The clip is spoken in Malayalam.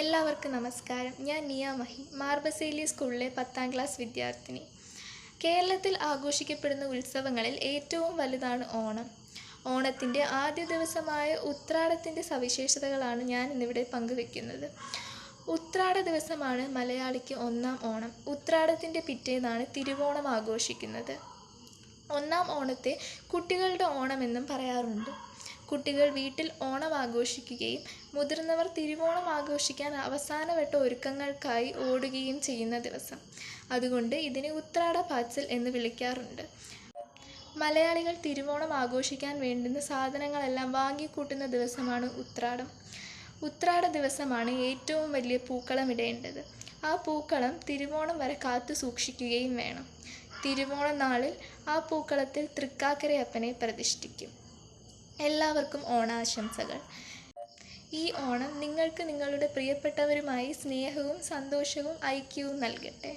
എല്ലാവർക്കും നമസ്കാരം. ഞാൻ നിയ മഹി മാർബസേലി സ്കൂളിലെ പത്താം ക്ലാസ് വിദ്യാർത്ഥിനി. കേരളത്തിൽ ആഘോഷിക്കപ്പെടുന്ന ഉത്സവങ്ങളിൽ ഏറ്റവും വലുതാണ് ഓണം. ഓണത്തിന്റെ ആദ്യ ദിവസമായ ഉത്രാടത്തിന്റെ സവിശേഷതകളാണ് ഞാൻ ഇന്നിവിടെ പങ്കുവെക്കുന്നത്. ഉത്രാട ദിവസമാണ് മലയാളിക്ക് ഒന്നാം ഓണം. ഉത്രാടത്തിന്റെ പിറ്റേന്നാണ് തിരുവോണം ആഘോഷിക്കുന്നത്. ഒന്നാം ഓണത്തെ കുട്ടികളുടെ ഓണമെന്നും പറയാറുണ്ട്. കുട്ടികൾ വീട്ടിൽ ഓണം ആഘോഷിക്കുകയും മുതിർന്നവർ തിരുവോണം ആഘോഷിക്കാൻ അവസാനവട്ട ഒരുക്കങ്ങൾക്കായി ഓടുകയും ചെയ്യുന്ന ദിവസം. അതുകൊണ്ട് ഇതിനെ ഉത്രാട പാച്ചൽ എന്ന് വിളിക്കാറുണ്ട്. മലയാളികൾ തിരുവോണം ആഘോഷിക്കാൻ വേണ്ടുന്ന സാധനങ്ങളെല്ലാം വാങ്ങിക്കൂട്ടുന്ന ദിവസമാണ് ഉത്രാടം. ഉത്രാട ദിവസമാണ് ഏറ്റവും വലിയ പൂക്കളം ഇടേണ്ടത്. ആ പൂക്കളം തിരുവോണം വരെ കാത്തു സൂക്ഷിക്കുകയും വേണം. തിരുവോണ നാളിൽ ആ പൂക്കളത്തിൽ തൃക്കാക്കരയപ്പനെ പ്രതിഷ്ഠിക്കും. എല്ലാവർക്കും ഓണാശംസകൾ. ഈ ഓണം നിങ്ങൾക്ക് നിങ്ങളുടെ പ്രിയപ്പെട്ടവരുമായി സ്നേഹവും സന്തോഷവും ഐക്യവും നൽകട്ടെ.